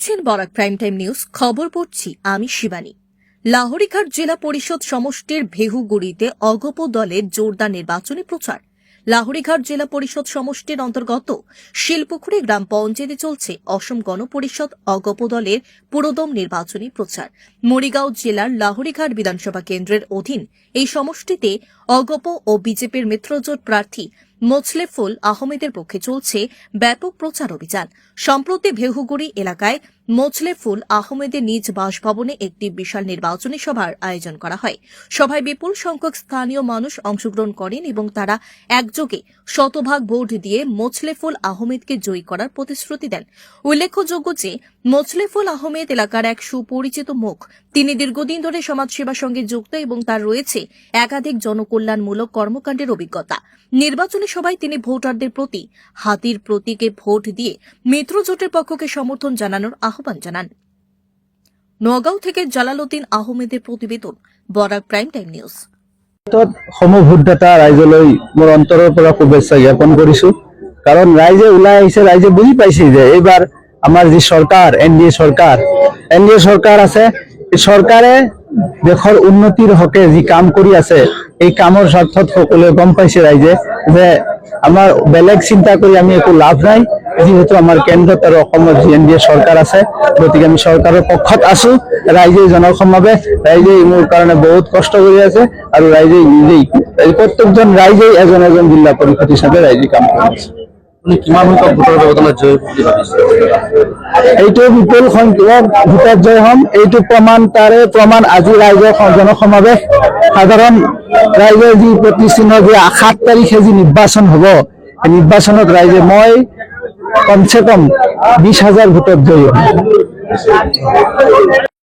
দেখছেন Barak prime time news, খবর পড়ছি আমি শিবানী। লাহরিঘাট জেলা পরিষদ সমষ্টির ভেহুগুড়িতে অগপ দলের জোরদার নির্বাচনী প্রচার। লাহরিঘাট জেলা পরিষদ সমষ্টির অন্তর্গত শিলপুকুরে গ্রাম পঞ্চায়েতে চলছে অসম গণপরিষদ অগপ দলের পুরোদম নির্বাচনী প্রচার। মরিগাঁও জেলার লাহরিঘাট বিধানসভা কেন্দ্রের অধীন এই সমষ্টিতে অগপ ও বিজেপির মিত্রজোট প্রার্থী মোছলেফুল আহমেদের পক্ষে চলছে ব্যাপক প্রচার অভিযান। সম্প্রতি ভেহুগুড়ি এলাকায় মোছলেফুল আহমেদের নিজ বাসভবনে একটি বিশাল নির্বাচনী সভার আয়োজন করা হয়। সভায় বিপুল সংখ্যক স্থানীয় মানুষ অংশগ্রহণ করেন এবং তারা একযোগে শতভাগ ভোট দিয়ে মোছলেফুল আহমেদকে জয়ী করার প্রতিশ্রুতি দেন। উল্লেখযোগ্য যে মোছলেফুল আহমেদ এলাকার এক সুপরিচিত মুখ। তিনি দীর্ঘদিন ধরে সমাজসেবার সঙ্গে যুক্ত এবং তার রয়েছে একাধিক জনকল্যাণমূলক কর্মকাণ্ডের অভিজ্ঞতা। নির্বাচনী সভায় তিনি ভোটারদের প্রতি, হাতির প্রতীকে ভোট দিয়ে মিত্র জোটের পক্ষকে সমর্থন জানানোর আহ্বান জানান। নগাঁও থেকে জালালউদ্দিন আহমেদের প্ৰতিবেদন বরাক প্ৰাইম টাইম নিউজ। সমভোটদাতা ৰাইজলৈ মোৰ অন্তৰৰ পৰা শুভেচ্ছা জ্ঞাপন কৰিছো। কাৰণ ৰাইজে ওলাই আহিছে, ৰাইজে বুজি পাইছে যে এইবাৰ আমাৰ যি চৰকাৰ, এন ডি এ চৰকাৰ, এন ডি এ চৰকাৰ আছে চৰকাৰে দেশৰ উন্নতিৰ হকে যি কাম কৰি আছে, এই কামৰ স্বাৰ্থত সকলোৱে গম পাইছে ৰাইজে যে আমাৰ বেলেগ চিন্তা কৰি আমি একো লাভ নাই। যিহেতু কেন্দ্ৰত আৰু অসমত যি এন ডি এ চৰকাৰ আছে, গতিকে আমি চৰকাৰৰ পক্ষত আছো। ৰাইজে জনসমাৱেশ ৰাইজে মোৰ কাৰণে বহুত কষ্ট কৰি আছে আৰু ৰাইজে নিজেই প্ৰত্যেকজন ৰাইজেই এজন এজন জিলা পৰিষদ হিচাপে ৰাইজে কাম কৰি আছে। কিমান সংখ্যক ভোটৰ বিপুল সংখ্যক ভোটত হ'ম। এইটো প্ৰমাণ তাৰে প্ৰমাণ আজি ৰাইজৰ জনসমাৱেশ সাধাৰণ ৰাইজৰ যি প্ৰতিচিহ্ন, যে সাত তাৰিখে যি নিৰ্বাচন হ'ব, সেই নিৰ্বাচনত ৰাইজে মই কমচে কম বিশ হাজাৰ ভোটত জয়ী হ'ম।